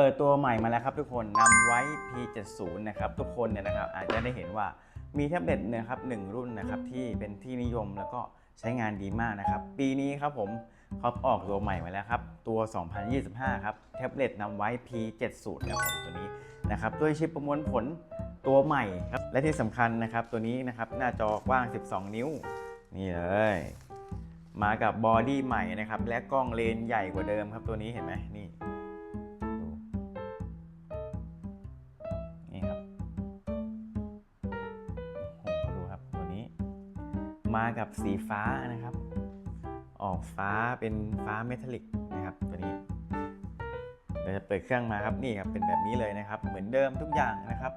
เปิดตัวใหม่มาแล้วครับทุกคนนำไว้ P70 นะครับทุกคนเนี่ยนะครับอาจจะได้เห็นว่ามีแท็บเล็ตนะครับหนึ่งรุ่นนะครับที่เป็นที่นิยมแล้วก็ใช้งานดีมากนะครับ ปีนี้ครับผมเขาออกตัวใหม่มาแล้วครับ ตัว 2025 ครับ แท็บเล็ตนำไว้ P70 นะครับตัวนี้นะครับด้วยชิปประมวลผลตัวใหม่ครับ และที่สำคัญนะครับตัวนี้นะครับหน้าจอกว้าง 12 นิ้ว นี่เลย มากับบอดี้ใหม่นะครับ และกล้องเลนส์ใหญ่กว่าเดิมครับตัวนี้เห็นไหมนี่ มากับสีฟ้านะครับ ออกฟ้าเป็นฟ้าเมทัลลิกนะครับตัวนี้เดี๋ยวจะเปิดเครื่องมาครับนี่ครับเป็นแบบนี้เลยนะครับ เหมือนเดิมทุกอย่างนะครับ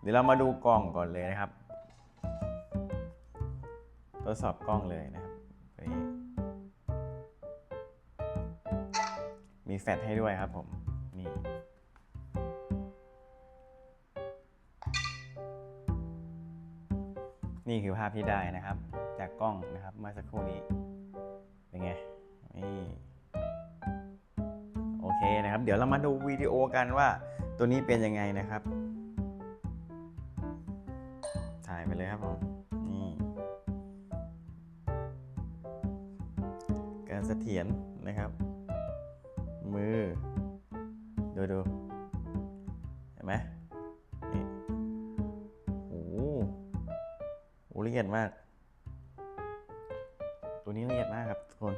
เดี๋ยวเรามาดูกล้องก่อนเลยนะครับทดสอบกล้องเลยนะครับตัวนี้มีแฟลชให้ด้วยครับผมนี่ นี่คือภาพที่ได้นะครับ จากกล้องนะครับเมื่อสักครู่นี้เป็นไงนี่โอเคนะครับ เดี๋ยวเรามาดูวิดีโอกันว่าตัวนี้เป็นยังไงนะครับ ถ่ายไปเลยครับผมนี่การเสถียรนะครับ มือ ดูดูเห็นไหม ละเอียดมาก ตัวนี้ละเอียดมากครับทุกคน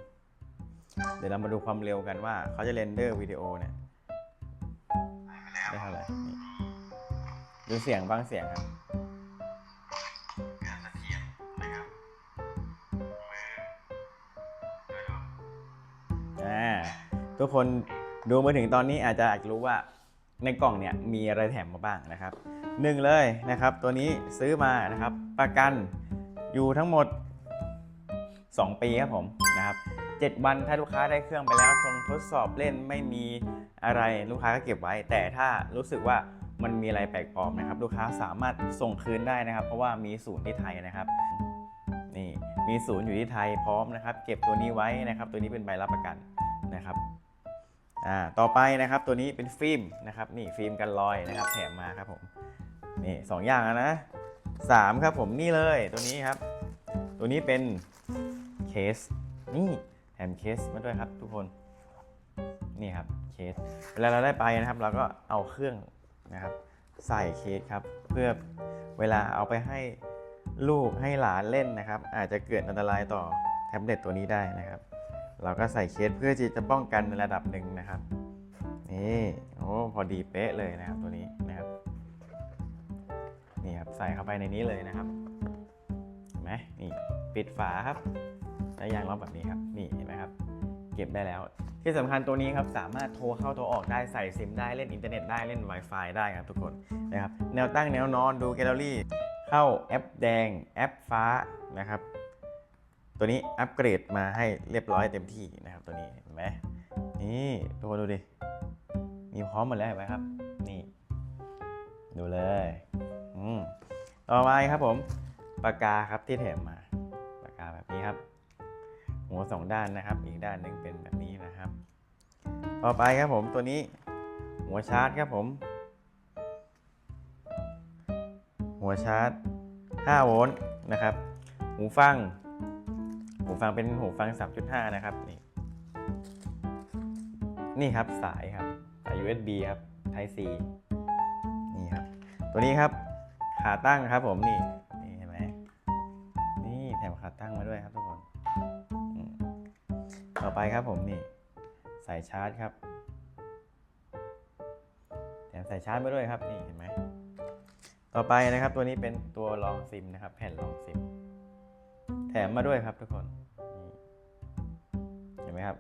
เดี๋ยวเรามาดูความเร็วกันว่า เขาจะเรนเดอร์วิดีโอเนี่ยได้เท่าไหร่นี่ดูเสียงบ้างเสียงครับการเสถียรนะครับอ่าทุกคนดูมาถึงตอนนี้อาจจะอยากรู้ว่า ในกล่องเนี่ยมีอะไรแถมมาบ้างนะครับหนึ่งเลยนะครับ ตัวนี้ซื้อมานะครับ ประกันอยู่ทั้งหมด 2 ปีครับผมนะครับ7วันถ้าลูกค้าได้เครื่องไปแล้วชงทดสอบเล่นไม่มีอะไรลูกค้าก็เก็บไว้ แต่ถ้ารู้สึกว่ามันมีอะไรแปลกปลอมนะครับ ลูกค้าสามารถส่งคืนได้นะครับ เพราะว่ามีศูนย์ที่ไทยนะครับนี่มีศูนย์อยู่ที่ไทยพร้อมนะครับ เก็บตัวนี้ไว้นะครับ ตัวนี้เป็นใบรับประกันนะครับ อ่าต่อไปนะครับตัวนี้เป็นฟิล์มนะครับนี่ฟิล์มกันรอยนะครับแถมมาครับผมนี่สองอย่างนะสามครับผมนี่เลยตัวนี้ครับ ตัวนี้เป็นเคสนี่แถมเคสมาด้วยครับทุกคนนี่ครับเคสเวลาเราได้ไปนะครับ เราก็เอาเครื่องนะครับ ใส่เคสครับ เพื่อเวลาเอาไปให้ลูกให้หลานเล่นนะครับ อาจจะเกิดอันตรายต่อแท็บเล็ตตัวนี้ได้นะครับ เราก็ใส่เคสเพื่อที่จะป้องกันในระดับหนึ่งนะครับ นี่โอ้พอดีเป๊ะเลยนะครับตัวนี้นะครับนี่ครับใส่เข้าไปในนี้เลยนะครับเห็นไหมนี่ปิดฝาครับแล้วยางล็อกแบบนี้ครับนี่เห็นไหมครับ เก็บได้แล้ว ที่สำคัญตัวนี้ครับสามารถโทรเข้าโทรออกได้ใส่ซิมได้เล่นอินเทอร์เน็ตได้เล่น Wi-Fi ได้ครับทุกคนนะครับแนวตั้งแนวนอนดูแกลเลอรี่ เข้าแอปแดงแอปฟ้านะครับ ตัวนี้อัปเกรดมาให้เรียบร้อยเต็มที่นะครับ ตัวนี้เห็นไหมนี่ทุกคนดูดิ มีพร้อมหมดแล้วเห็นไหมครับ นี่ ดูเลยอืมต่อมาครับผมปากกาครับที่แถมมาปากกาแบบนี้ครับ หัวสองด้านนะครับ อีกด้านหนึ่งเป็นแบบนี้นะครับ ต่อไปครับผมตัวนี้ หัวชาร์จครับผม หัวชาร์จ5โวลต์นะครับ หูฟัง ฟังเป็นหูฟัง 3.5 นะครับ นี่ นี่ครับสายครับสาย USB ครับ Type C นี่ครับ ตัวนี้ครับ ขาตั้งครับผมนี่นี่เห็นไหมนี่แถมขาตั้งมาด้วยครับทุกคน ต่อไปครับผมนี่ สายชาร์จครับ แถมสายชาร์จมาด้วยครับนี่เห็นไหมต่อไปนะครับตัวนี้เป็นตัวรองซิมนะครับ แผ่นรองซิม ถมมาด้วยครับทุกคนเห็นไหมครับ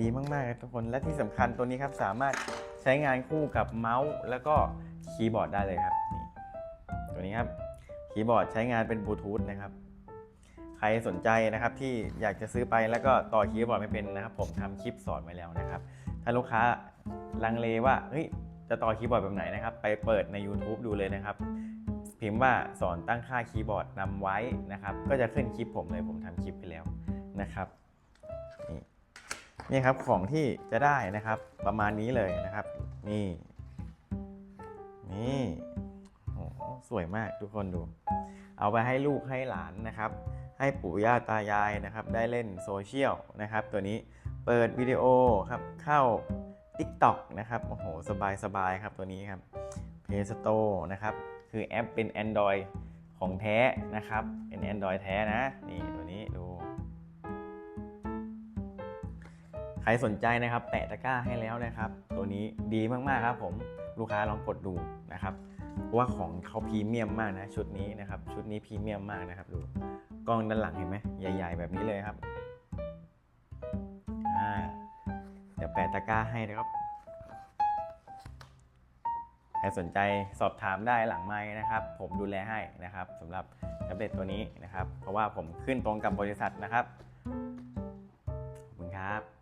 ดีมากๆครับทุกคนและที่สำคัญตัวนี้ครับสามารถใช้งานคู่กับเมาส์แล้วก็คีย์บอร์ดได้เลยครับนี่ตัวนี้ครับคีย์บอร์ดใช้งานเป็นบลูทูธนะครับใครสนใจนะครับที่อยากจะซื้อไปแล้วก็ต่อคีย์บอร์ดไม่เป็นนะครับ ผมทำคลิปสอนไว้แล้วนะครับ ถ้าลูกค้าลังเลว่าเฮ้ยจะต่อคีย์บอร์ดแบบไหนนะครับ ไปเปิดใน YouTube ดูเลยนะครับ พิมพ์ว่าสอนตั้งค่าคีย์บอร์ดนำไว้นะครับ ก็จะขึ้นคลิปผมเลยผมทำคลิปไปแล้วนะครับนี่นี่ครับของที่จะได้นะครับประมาณนี้เลยนะครับ นี่ นี่โอ้สวยมากทุกคนดู เอาไปให้ลูกให้หลานนะครับ ให้ปู่ย่าตายายนะครับ ได้เล่นโซเชียลนะครับ ตัวนี้เปิดวิดีโอครับเข้า TikTok นะครับโอ้โหสบายสบายครับตัวนี้ครับ Play Store นะครับ คือแอปเป็น Android ของแท้นะครับ เป็น Android แท้นะ นี่ตัวนี้ดู ใครสนใจนะครับ แปะตะกร้าให้แล้วนะครับ ตัวนี้ดีมากๆครับผม ลูกค้าลองกดดูนะครับเพราะว่าของเขาพรีเมียมมากนะ ชุดนี้นะครับ ชุดนี้พรีเมียมมากนะครับ ดู กล้องด้านหลังเห็นไหมใหญ่ ๆ แบบนี้เลยครับ อ่า เดี๋ยวแปะตะกร้าให้นะครับ ใครสนใจสอบถามได้หลังไม้นะครับ ผมดูแลให้นะครับสำหรับแท็บเล็ตตัวนี้นะครับ เพราะว่าผมขึ้นตรงกับบริษัทนะครับ ขอบคุณครับ